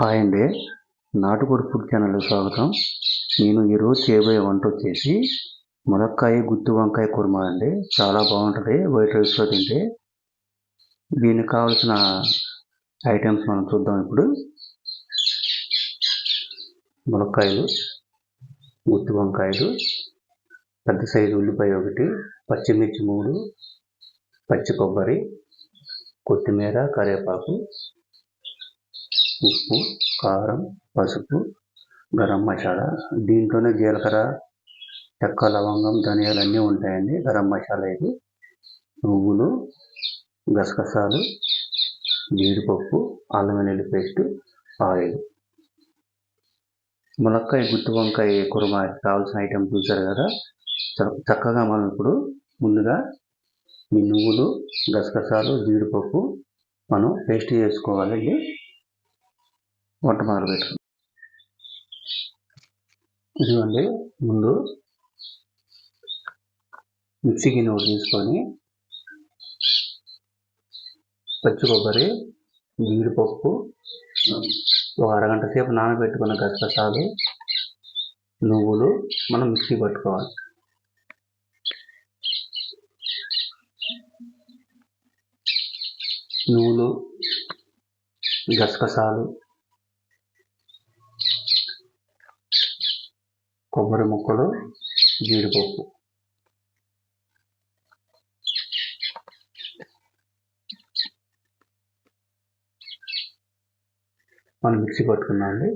Hi అండి. నాటుకోడి food ఛానల్కి స్వాగతం. నేను ఈరోజు చేయబోయే వంట వచ్చేసి ములక్కాయ గుత్తి వంకాయ కుర్మా అండి. చాలా బాగుంటుంది. వైట్ రైస్లో తింటే దీనికి కావాల్సిన ఐటమ్స్ మనం చూద్దాం ఇప్పుడు. ములక్కాయలు గుత్తి వంకాయలు పెద్ద సైజు ఉల్లిపాయ ఒకటి పచ్చిమిర్చి మూడు పచ్చి కొబ్బరి కొత్తిమీర కరివేపాకు ఉప్పు కారం పసుపు గరం మసాలా. దీంట్లోనే జీలకర్ర చెక్క లవంగం ధనియాలు అన్నీ ఉంటాయండి. గరం మసాలా ఇది. నువ్వులు గసగసాలు జీడిపప్పు అల్లం వెల్లుల్లి పేస్ట్ ఆయిల్. ములక్కాయ గుత్తి వంకాయ కుర్మా కావాల్సిన ఐటెం చూసారు కదా? చ- చక్కగా మనం ఇప్పుడు ముందుగా ఈ నువ్వులు గసగసాలు జీడిపప్పు మనం పేస్ట్ చేసుకోవాలండి. వంట మొదలు పెట్టు ఇదిగోండి ముందు మిక్సీ గిన్నె ఒకటి తీసుకొని పచ్చి కొబ్బరి జీడిపప్పు ఒక అరగంట సేపు నానబెట్టుకున్న గసగసాలు నువ్వులు మనం మిక్సీ పట్టుకోవాలి. నువ్వులు గసగసాలు కొబ్బరి ముక్కలు జీడిపప్పు. మనం మిక్సీ పట్టుకున్నామండి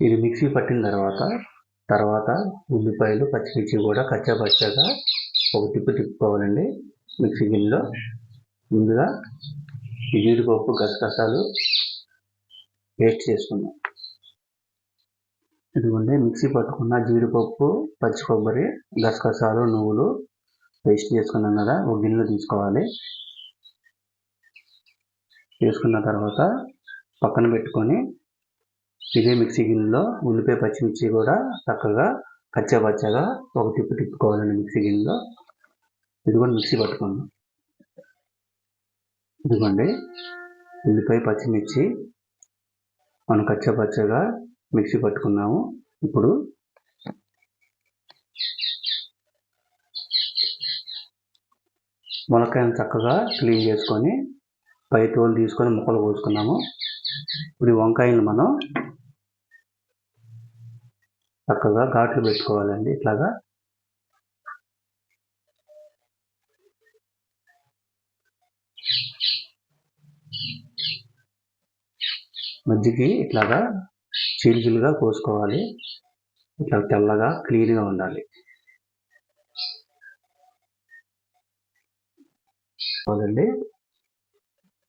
ఇది మిక్సీ పట్టిన తర్వాత తర్వాత ఉల్లిపాయలు పచ్చిమిర్చి కూడా కచ్చా పచ్చగా ఒక తిప్పు తిప్పుకోవాలండి. మిక్సీ గిన్నెలో ముందుగా జీడిపప్పు గసగసాలు పేస్ట్ చేసుకుందాం. ఇదిగోండి మిక్సీ పట్టుకున్న జీడిపప్పు పచ్చి కొబ్బరి గసగసాలు నువ్వులు పేస్ట్ చేసుకున్నాం కదా ఒక గిన్నెలో తీసుకోవాలి. తీసుకున్న తర్వాత పక్కన పెట్టుకొని ఇదే మిక్సీ గిన్నెలో ఉల్లిపాయ పచ్చిమిర్చి కూడా చక్కగా కచ్చా పచ్చగా ఒక తిప్పు తిప్పుకోవాలండి మిక్సీ గిన్నెలో. ఇదిగోండి మిక్సీ పట్టుకున్నాం. ఇదిగోండి ఉల్లిపాయ పచ్చిమిర్చి మనం కచ్చా పచ్చగా మిక్సీ పట్టుకున్నాము. ఇప్పుడు మునక్కాయను చక్కగా క్లీన్ చేసుకొని పై తోలు తీసుకొని ముక్కలు కోసుకున్నాము. ఇప్పుడు ఈ వంకాయలు మనం చక్కగా ఘాట్లు పెట్టుకోవాలండి. ఇట్లాగా మజ్జికి ఇట్లాగా చీలికలుగా కోసుకోవాలి. ఇట్లా తెల్లగా క్లీన్గా ఉండాలి. అవునండి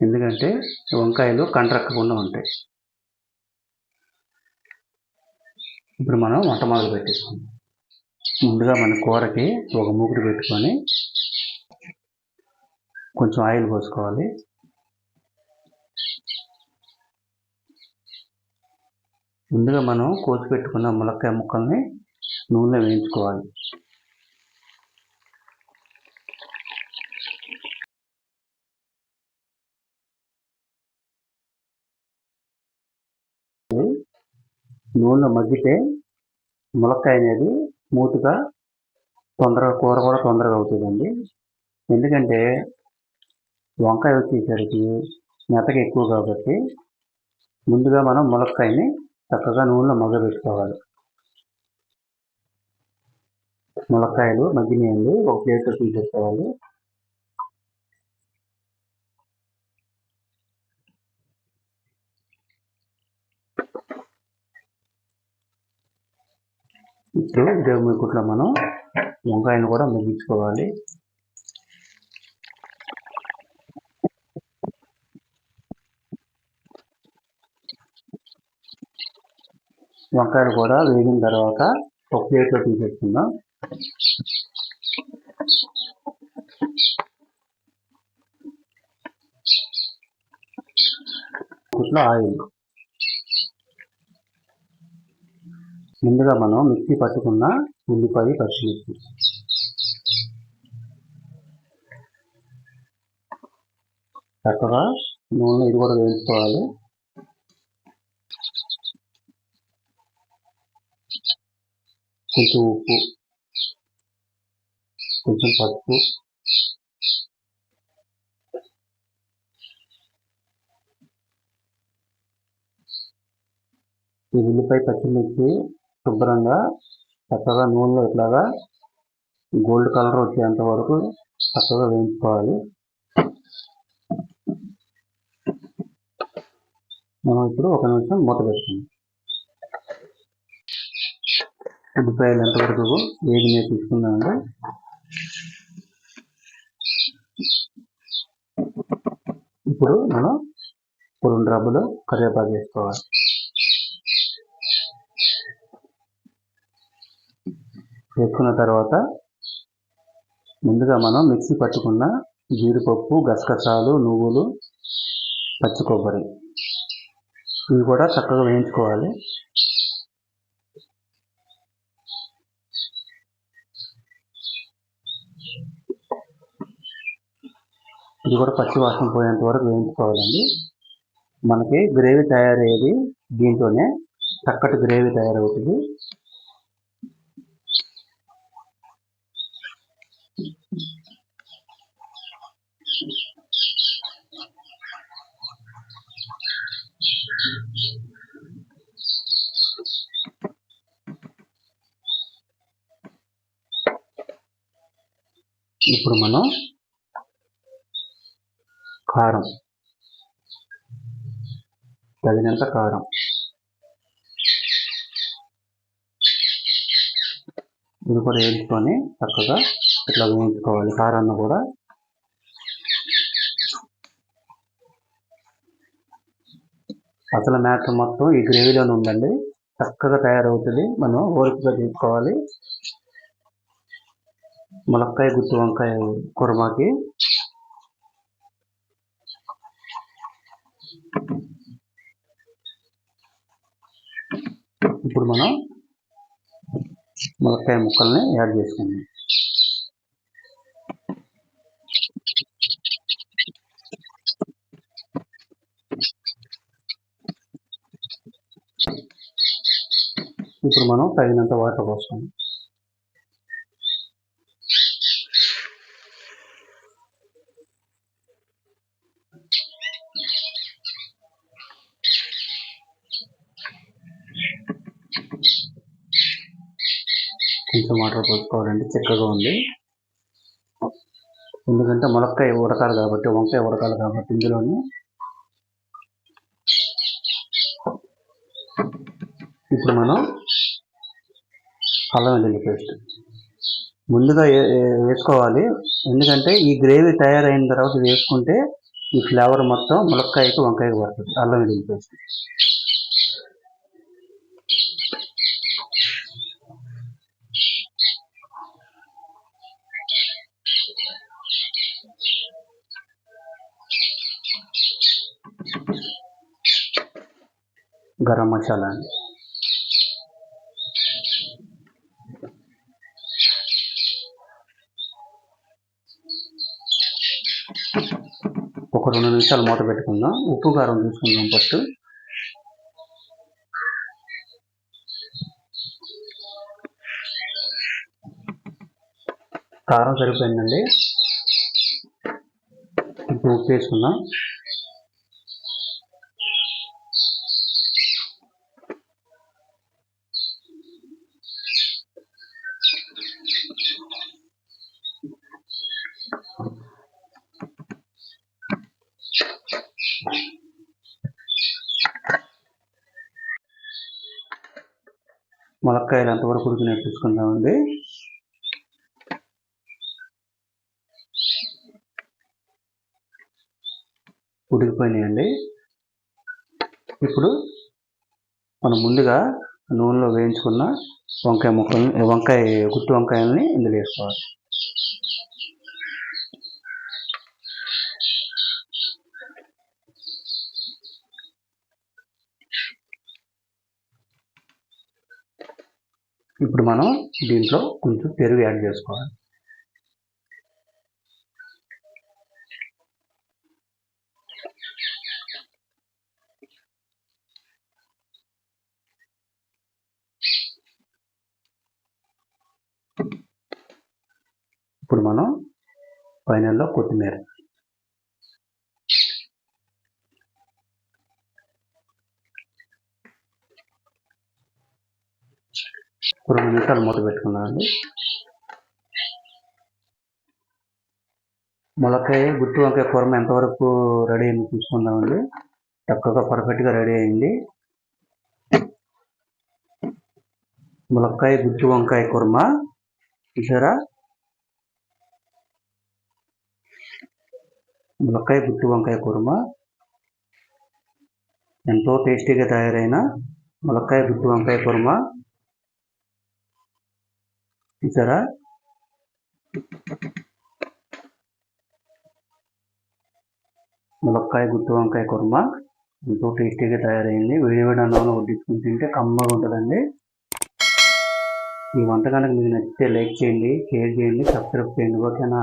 ఎందుకంటే వంకాయలు కండ్రక్కకుండా ఉంటాయి. ఇప్పుడు మనం వంట మొదలు పెట్టేసుకుందాం. ముందుగా మన కూరకి ఒక మూకుడు పెట్టుకొని కొంచెం ఆయిల్ పోసుకోవాలి. ముందుగా మనం కోసి పెట్టుకున్న ములక్కాయ ముక్కల్ని నూనెలో వేయించుకోవాలి. నూనెలో మగ్గితే ములక్కాయ అనేది స్మూత్గా తొందరగా కూర కూడా తొందరగా అవుతుందండి. ఎందుకంటే వంకాయ వచ్చేసరికి మెతక ఎక్కువ కాబట్టి ముందుగా మనం ములక్కాయని చక్కగా నూనెలో మగ్గబెట్టుకోవాలి ములక్కాయలు మగ్గినాయండి. ఒక ప్లేట్లో తీసేసుకోవాలి ఇప్పుడు దేవుడి మూకుట్లో మనం వంకాయను కూడా ముగించుకోవాలి వంకాయలు కూడా వేగిన తర్వాత ఒక ప్లేట్లో తీసేసుకుందాం. ఇట్లా ఆయిల్. ముందుగా మనం మిక్సీ పట్టుకున్న ఉల్లిపాయ పచ్చిమిర్చి చక్కగా నూనె ఇది కూడా వేయించుకోవాలి. కొంచెం ఉప్పు కొంచెం పసుపు ఈ ఉల్లిపాయ పచ్చిమిర్చి శుభ్రంగా చక్కగా నూనెలో ఇట్లాగా గోల్డ్ కలర్ వచ్చేంత వరకు చక్కగా వేయించుకోవాలి. మనం ఇప్పుడు ఒక నిమిషం మూత పెట్టుకుందాం. ఉల్లిపాయలు ఎంతవరకు ఏది నేను తీసుకుందామండి ఇప్పుడు మనం రెండు రబ్బులు కరివేపాకు వేసుకోవాలి. వేసుకున్న తర్వాత ముందుగా మనం మిక్సీ పట్టుకున్న జీడిపప్పు గసగసాలు నువ్వులు పచ్చి కొబ్బరి ఇవి కూడా చక్కగా వేయించుకోవాలి. ఇది కూడా పచ్చి వాసన పోయేంత వరకు వేయించుకోవాలండి. మనకి గ్రేవీ తయారయ్యేది దీంతోనే చక్కటి గ్రేవీ తయారవుతుంది. ఇప్పుడు మనం కారం. తగినంత కారం. ఇది కూడా వేయించుకొని చక్కగా ఇట్లా వేయించుకోవాలి. కారాన్ని కూడా. అసలు మ్యాటర్ మొత్తం ఈ గ్రేవీలోనే ఉందండి. చక్కగా తయారవుతుంది. మనం ఓరికగా తీసుకోవాలి. ములక్కాయ గుత్తి వంకాయ కుర్మాకి. ఇప్పుడు మనం ములక్కాయ ముక్కల్ని యాడ్ చేసుకుందాం. ఇప్పుడు మనం తగినంత వాటర్ పోసుకుందాం. కొంచెం వాటర్ పోసుకోవాలండి చిక్కగా ఉంది. ఎందుకంటే ములక్కాయ ఉడకాలి కాబట్టి వంకాయ ఉడకాలి కాబట్టి ఇందులోని ఇప్పుడు మనం అల్లం వెల్లుల్లి పేస్ట్. ముందుగా వేసుకోవాలి. ఎందుకంటే ఈ గ్రేవీ తయారైన తర్వాత వేసుకుంటే ఈ ఫ్లేవర్ మొత్తం ములక్కాయకి వంకాయకి పడుతుంది అల్లం వెల్లుల్లి పేస్ట్. గరం మసాలా అండి. ఒక రెండు నిమిషాలు మూత పెట్టుకుందాం. ఉప్పు కారం తీసుకుందాం ఫస్ట్. కారం సరిపోయిందండి. ఇప్పుడు ఉప్పు వేసుకుందాం. ములక్కాయలు ఎంతవరకు ఉడికినాయి చూసుకుందామండి. ఉడికిపోయినాయండి. ఇప్పుడు మనం ముందుగా నూనెలో వేయించుకున్న వంకాయ ముక్కల్ని వంకాయ గుట్టు వంకాయల్ని ఇందులో వేసుకోవాలి. ఇప్పుడు మనం దీంట్లో కొంచెం పెరుగు యాడ్ చేసుకోవాలి. ఇప్పుడు మనం ఫైనల్లో కొత్తిమీర. రెండు నిమిషాలు మూత పెట్టుకున్నానండి ములక్కాయ గుత్తి వంకాయ కూర ఎంతవరకు రెడీ అయింది చూసుకుందామండి. చక్కగా పర్ఫెక్ట్గా రెడీ అయింది. ములక్కాయ గుత్తి వంకాయ కుర్మ. చూసారా? ములక్కాయ గుత్తి వంకాయ కుర్మ. ఎంతో టేస్టీగా తయారైన ములక్కాయ గుత్తి వంకాయ కుర్మ. చూసారా? ములక్కాయ గుత్తి వంకాయ కుర్మ. ఎంతో టేస్టీగా తయారైంది. వేడివేడి వేడి అన్నంలో వడ్డించుకుని తింటే కమ్మగా ఉంటుందండి. ఈ వంట కనుక మీకు నచ్చితే లైక్ చేయండి షేర్ చేయండి సబ్స్క్రైబ్ చేయండి. ఓకేనా?